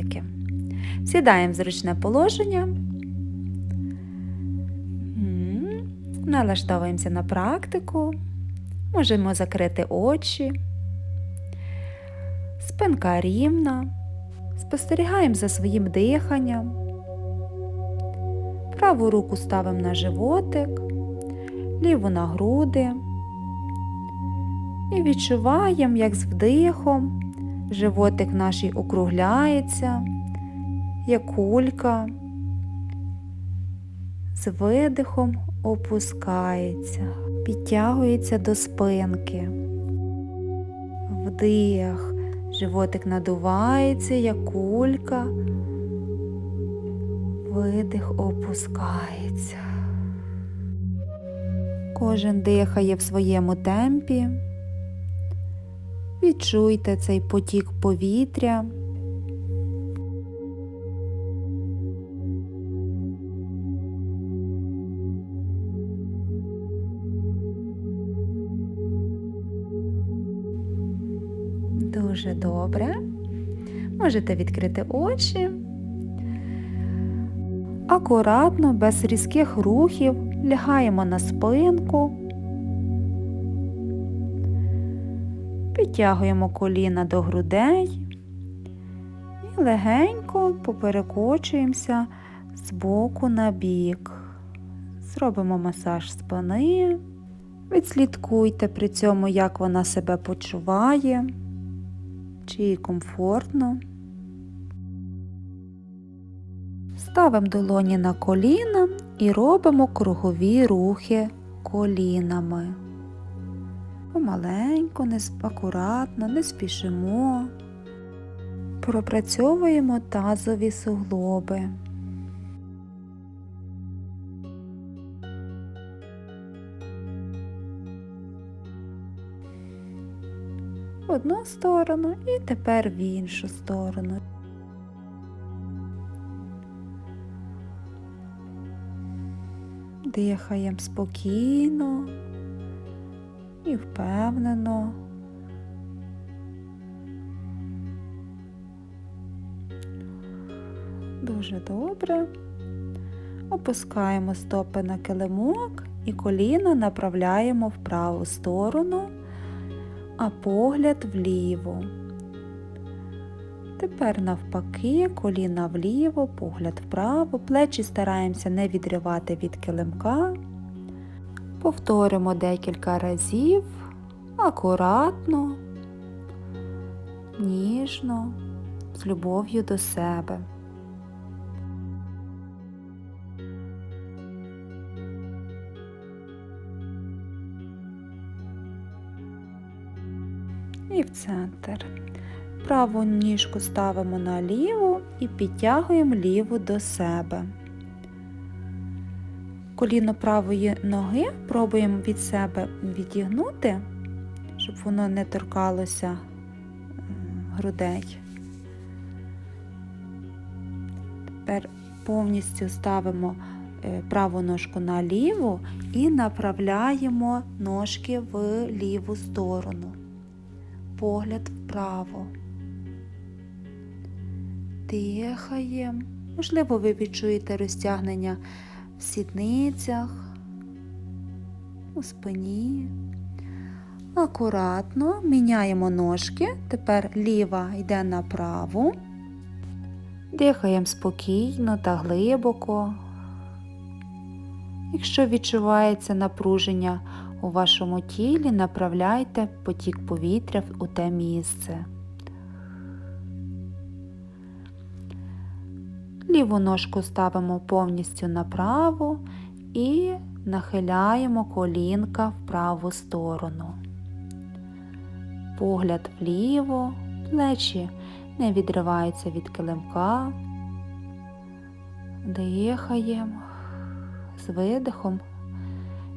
практики. Сідаємо в зручне положення. Налаштовуємося на практику. Можемо закрити очі. Спинка рівна. Спостерігаємо за своїм диханням. Праву руку ставимо на животик, ліву на груди. І відчуваємо, як з вдихом животик наш округляється, як кулька, з видихом опускається, підтягується до спинки. Вдих, животик надувається, як кулька, видих опускається. Кожен дихає в своєму темпі. Відчуйте цей потік повітря. Дуже добре. Можете відкрити очі. Акуратно, без різких рухів, лягаємо на спинку. Підтягуємо коліна до грудей і легенько поперекочуємося з боку на бік. Зробимо масаж спини. Відслідкуйте при цьому, як вона себе почуває, чи їй комфортно. Ставимо долоні на коліна і робимо кругові рухи колінами. Помаленьку, акуратно, не спішимо. Пропрацьовуємо тазові суглоби. В одну сторону і тепер в іншу сторону. Дихаємо спокійно і впевнено. Дуже добре. Опускаємо стопи на килимок і коліна направляємо в праву сторону, а погляд вліво. Тепер навпаки, коліна вліво, погляд вправо, плечі стараємося не відривати від килимка. Повторимо декілька разів, акуратно, ніжно, з любов'ю до себе. І в центр. Праву ніжку ставимо на ліву і підтягуємо ліву до себе. Коліно правої ноги пробуємо від себе відігнути, щоб воно не торкалося грудей. Тепер повністю ставимо е, праву ножку на ліву і направляємо ножки в ліву сторону. Погляд вправо. Дихаємо. Можливо, ви відчуєте розтягнення в сідницях, у спині. Акуратно міняємо ножки. Тепер ліва йде на праву. Дихаємо спокійно та глибоко. Якщо відчувається напруження у вашому тілі, направляйте потік повітря у те місце. Ліву ножку ставимо повністю направо і нахиляємо колінка в праву сторону. Погляд вліво, плечі не відриваються від килимка. Дихаємо з видихом.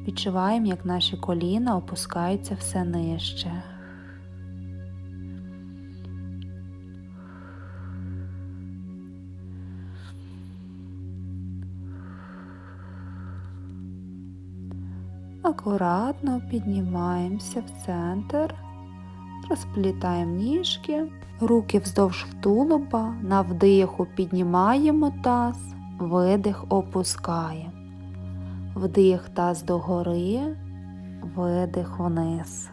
Відчуваємо, як наші коліна опускаються все нижче. Акуратно піднімаємося в центр, Розплітаємо ніжки, руки вздовж тулуба, на вдиху піднімаємо таз, видих опускаємо. Вдих таз догори, видих вниз.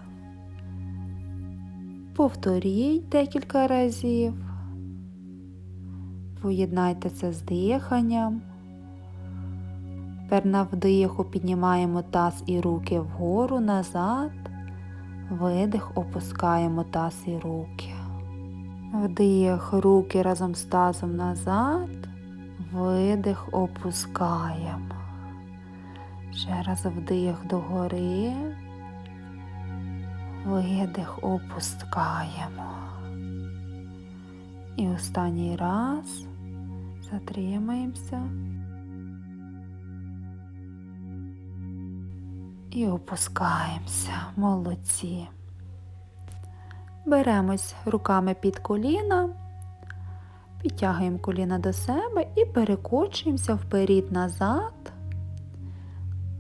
Повторіть декілька разів. Поєднайте це з диханням. Тепер на вдиху піднімаємо таз і руки вгору назад. Видих, опускаємо таз і руки. Вдих, руки разом з тазом назад. Видих, опускаємо. Ще раз вдих догори. Видих, опускаємо. І останній раз затримаємося. І опускаємося. Молодці. Беремось руками під коліна, підтягуємо коліна до себе і перекочуємося вперед назад,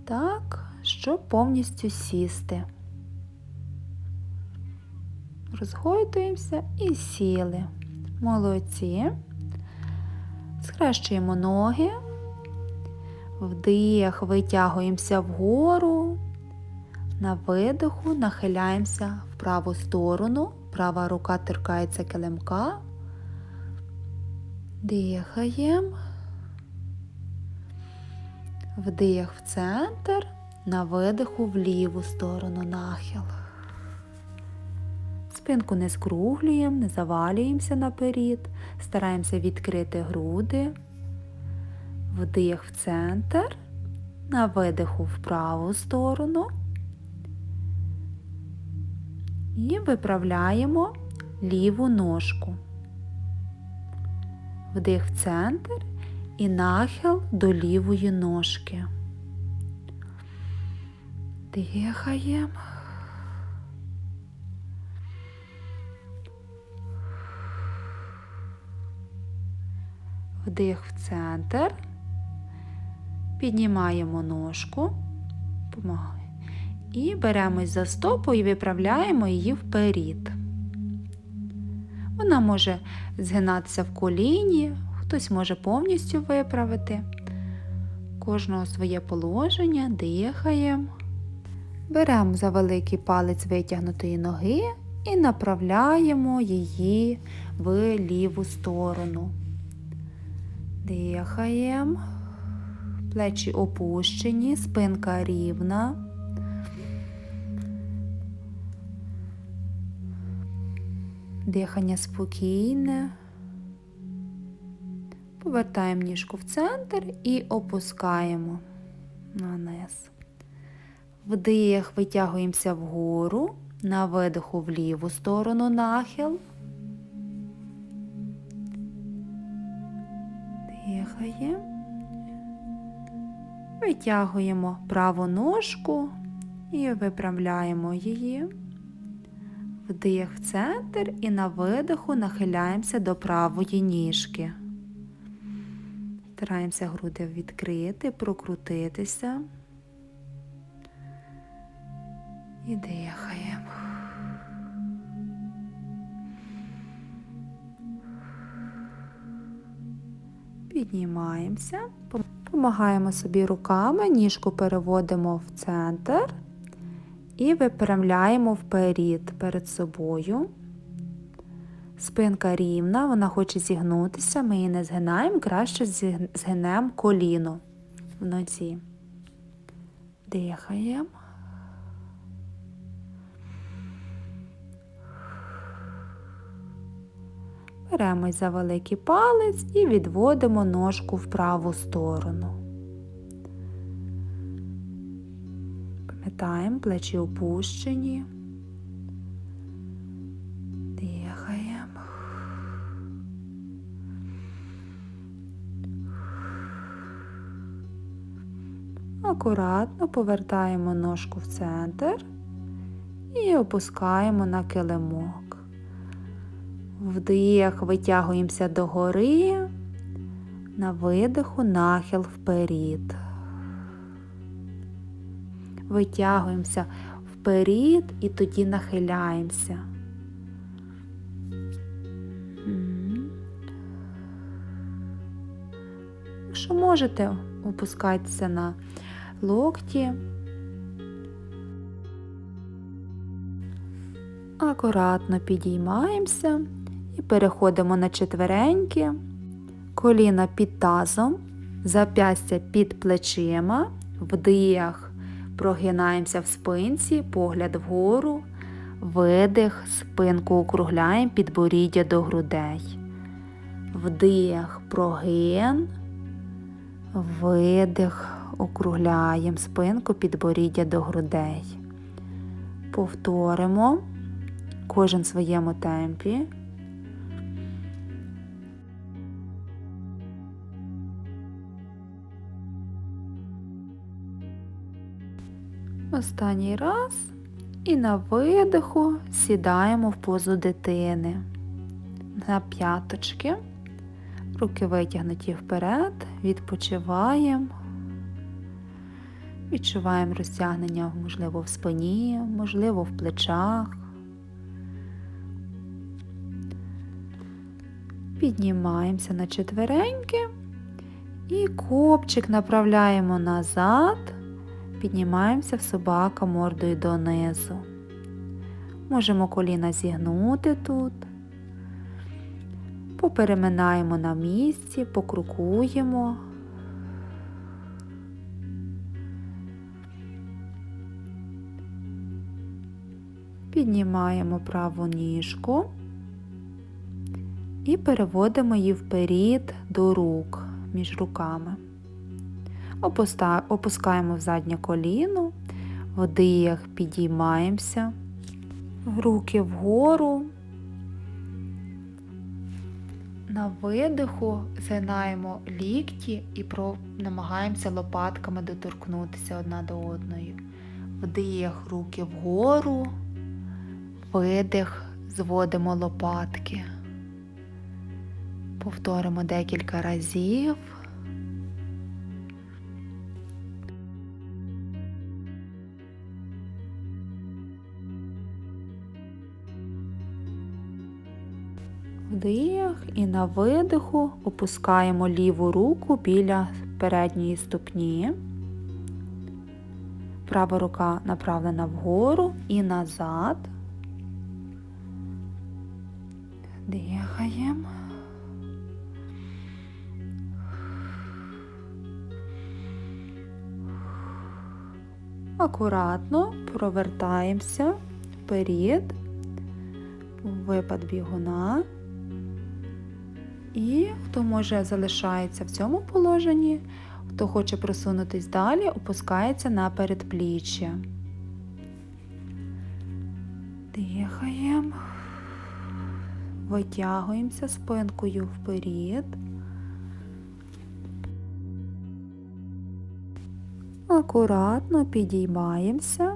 так, щоб повністю сісти. Розгойдуємося і сіли. Молодці. Схрещуємо ноги. Вдих, витягуємося вгору. На видиху нахиляємося в праву сторону. Права рука торкається килимка. Дихаємо. Вдих в центр. На видиху в ліву сторону нахил. Спинку не скруглюємо, не завалюємося наперед, стараємося відкрити груди, вдих в центр, на видиху в праву сторону і виправляємо ліву ножку. Вдих в центр і нахил до лівої ножки. Дихаємо. Вдих в центр, піднімаємо ножку, і беремось за стопу і виправляємо її вперед. Вона може згинатися в коліні, хтось може повністю виправити. Кожного своє положення, дихаємо. Беремо за великий палець витягнутої ноги і направляємо її в ліву сторону. Дихаємо, плечі опущені, спинка рівна. Дихання спокійне. Повертаємо ніжку в центр і опускаємо на низ. Вдих, витягуємося вгору, на видиху в ліву сторону нахил. Дихаємо. Витягуємо праву ножку і виправляємо її. Вдих в центр і на видиху нахиляємося до правої ніжки. Стараємося груди відкрити, прокрутитися. І дихаємо. Піднімаємося, допомагаємо собі руками, ніжку переводимо в центр і випрямляємо вперед перед собою. Спинка рівна, вона хоче зігнутися, ми її не згинаємо, краще згинемо коліно в нозі. Дихаємо. Беремось за великий палець і відводимо ножку в праву сторону. Пам'ятаємо, плечі опущені. Дихаємо. Акуратно повертаємо ножку в центр і опускаємо на килимок. Вдих, витягуємося догори, на видиху нахил вперед. Витягуємося вперед і тоді нахиляємося. Якщо можете, опускайтеся на локті. Акуратно підіймаємося і переходимо на четвереньки, коліна під тазом, зап'ястя під плечима, вдих, прогинаємося в спинці, погляд вгору, видих, спинку округляємо, підборіддя до грудей. Вдих, прогин, видих, округляємо спинку, підборіддя до грудей. Повторимо кожен в своєму темпі. Останній раз. І на видиху сідаємо в позу дитини. На п'яточки, руки витягнуті вперед, відпочиваємо, відчуваємо розтягнення, можливо, в спині, можливо, в плечах. Піднімаємося на четвереньки. І копчик направляємо назад, піднімаємося в собака мордою донизу. Можемо коліна зігнути тут, попереминаємо на місці, покрукуємо. Піднімаємо праву ніжку і переводимо її вперед до рук між руками. Опускаємо в заднє коліно, вдих, підіймаємося, руки вгору. На видиху згинаємо лікті і намагаємося лопатками доторкнутися одна до одної. Вдих, руки вгору, видих, зводимо лопатки. Повторимо декілька разів. Вдих і на видиху опускаємо ліву руку біля передньої ступні. Права рука направлена вгору і назад. Дихаємо. Акуратно провертаємося вперед, випад бігуна. І хто може залишається в цьому положенні, хто хоче просунутись далі, опускається на передпліччя. Дихаємо, витягуємося спинкою вперед. Акуратно підіймаємося,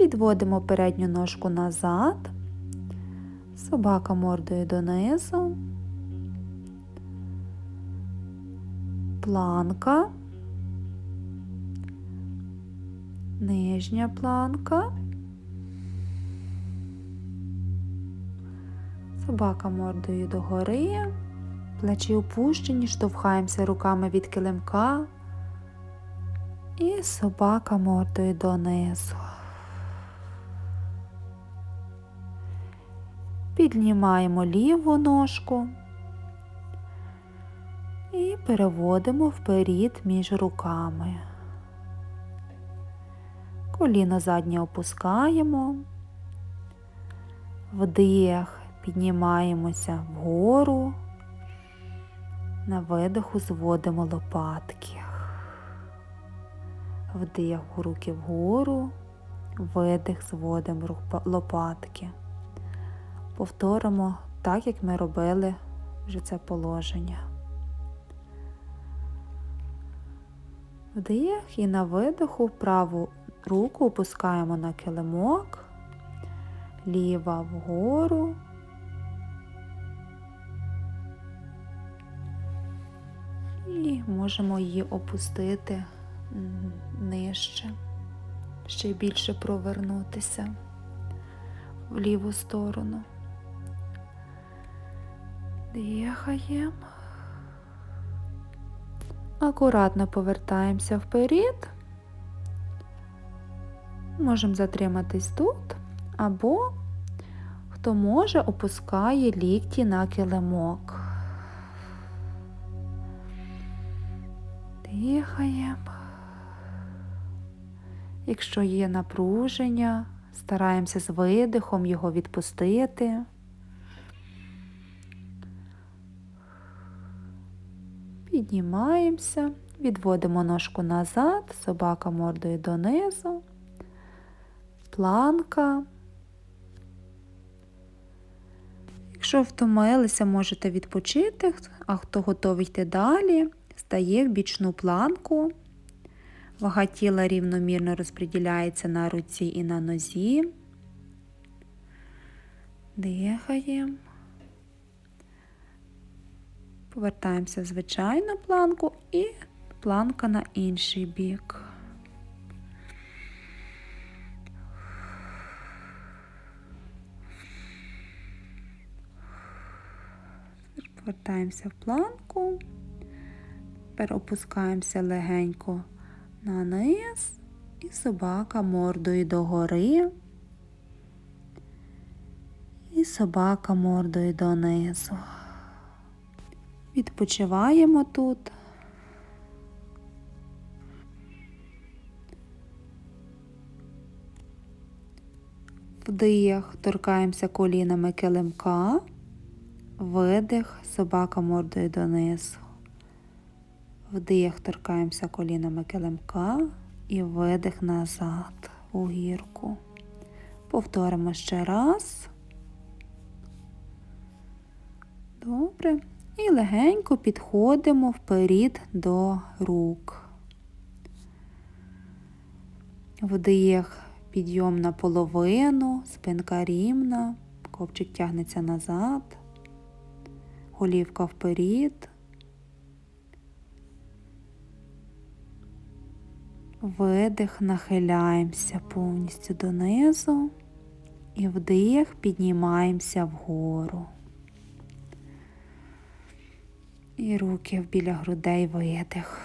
відводимо передню ножку назад, собака мордою донизу, планка, нижня планка, собака мордою догори, плечі опущені, штовхаємося руками від килимка. І собака мордою донизу. Піднімаємо ліву ножку і переводимо вперед між руками. Коліно заднє опускаємо, вдих, піднімаємося вгору, на видиху зводимо лопатки. Вдих руки вгору, видих, зводимо лопатки. Повторимо так, як ми робили вже це положення. Вдих і на видиху праву руку опускаємо на килимок, ліва вгору. І можемо її опустити нижче, ще більше провернутися в ліву сторону. Дихаємо. Акуратно повертаємося вперед. Можемо затриматись тут, або, хто може, опускає лікті на килимок. Дихаємо. Якщо є напруження, стараємося з видихом його відпустити. Піднімаємося, відводимо ножку назад, собака мордою донизу, планка. Якщо втомилися, можете відпочити, а хто готовий йти далі, стає в бічну планку. Вага тіла рівномірно розподіляється на руці і на нозі. Дихаємо. Повертаємося в звичайну планку і планка на інший бік. Повертаємося в планку. Тепер опускаємося легенько на низ і собака мордою догори. І собака мордою донизу. Відпочиваємо тут. Вдих, торкаємося колінами килимка, видих, собака мордою донизу. Вдих, торкаємося колінами килимка і видих назад у гірку. Повторимо ще раз. Добре. І легенько підходимо вперед до рук. Вдих, підйом на половину, спинка рівна, копчик тягнеться назад, голівка вперед. Видих, нахиляємося повністю донизу і вдих, піднімаємося вгору. І руки біля грудей видих.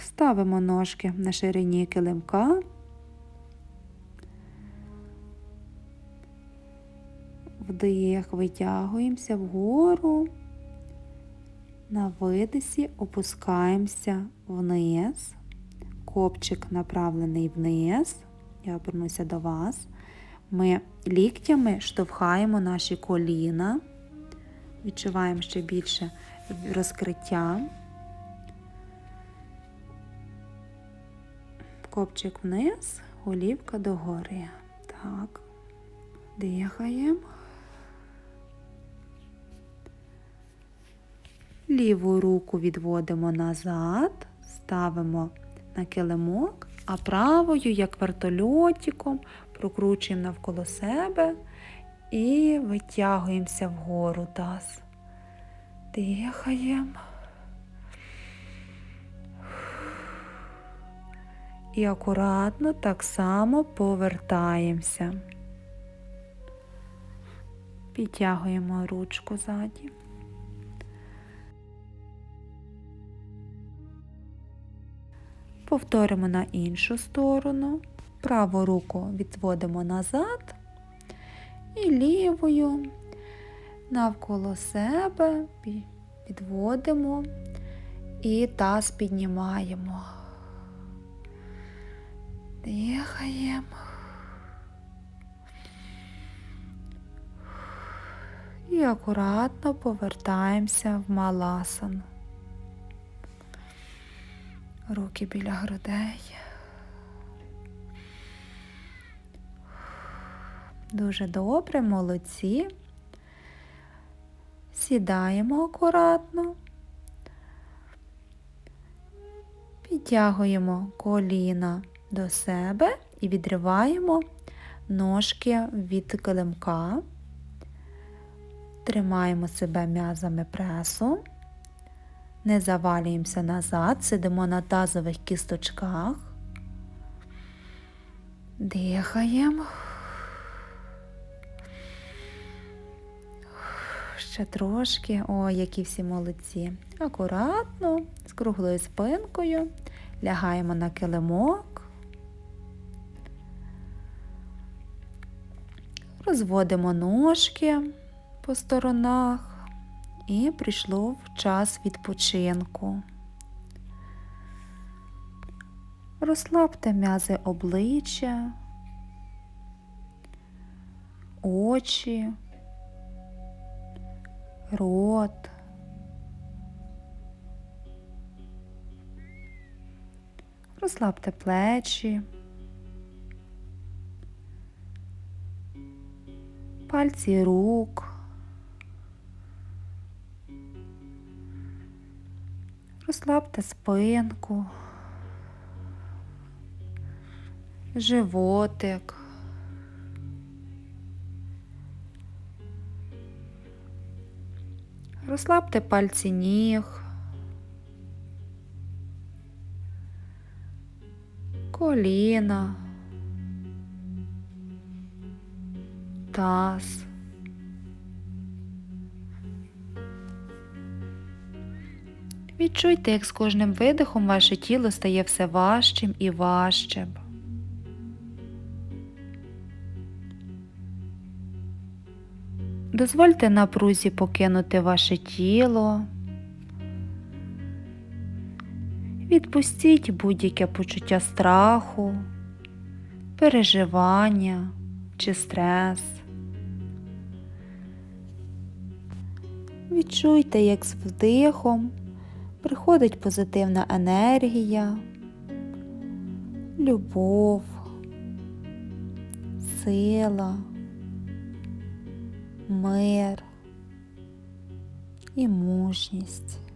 Ставимо ножки на ширині килимка. Вдих, витягуємося вгору. На видисі опускаємося вниз копчик направлений вниз, я обернуся до вас. Ми ліктями штовхаємо наші коліна, відчуваємо ще більше розкриття. Копчик вниз, голівка догори. Так, дихаємо. Ліву руку відводимо назад, ставимо на килимок, а правою, як вертольотиком, прокручуємо навколо себе і витягуємося вгору таз. Дихаємо. І акуратно так само повертаємося. Підтягуємо ручку ззаді. Повторимо на іншу сторону. Праву руку відводимо назад і лівою навколо себе підводимо і таз піднімаємо. Дихаємо. І акуратно повертаємося в маласану. Руки біля грудей. Дуже добре, молодці. Сідаємо акуратно, підтягуємо коліна до себе і відриваємо ножки від килимка, тримаємо себе м'язами пресу. Не завалюємося назад, сидимо на тазових кісточках. Дихаємо. Ще трошки. Ой, які всі молодці. Акуратно, з круглою спинкою. Лягаємо на килимок. Розводимо ножки по сторонах і прийшло в час відпочинку. Розслабте м'язи обличчя, очі, рот. Розслабте плечі, пальці рук. Розслабте спинку, животик. Розслабте пальці ніг, коліна, таз. Відчуйте, як з кожним видихом ваше тіло стає все важчим і важчим. Дозвольте напрузі покинути ваше тіло. Відпустіть будь-яке почуття страху, переживання чи стрес. Відчуйте, як з вдихом приходить позитивна енергія, любов, сила, мир і мужність.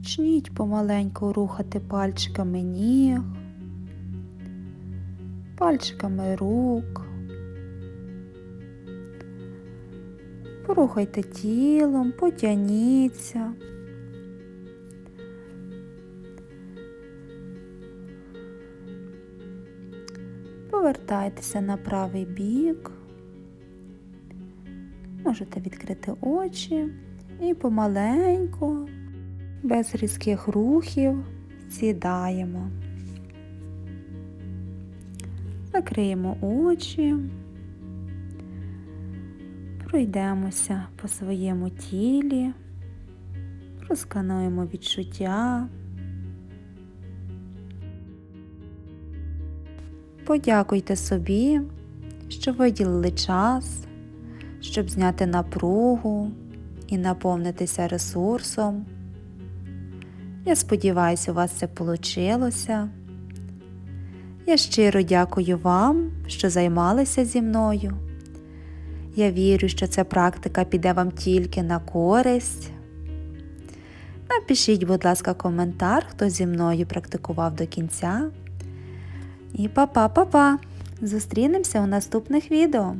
Почніть помаленьку рухати пальчиками ніг, пальчиками рук. Порухайте тілом, потягніться. Повертайтеся на правий бік. Можете відкрити очі і помаленьку без різких рухів сідаємо. Закриємо очі, пройдемося по своєму тілі, розкануємо відчуття. Подякуйте собі, що виділили час, щоб зняти напругу і наповнитися ресурсом. Я сподіваюся, у вас це вийшло. Я щиро дякую вам, що займалися зі мною. Я вірю, що ця практика піде вам тільки на користь. Напишіть, будь ласка, коментар, хто зі мною практикував до кінця. І па-па-па-па! Зустрінемося у наступних відео.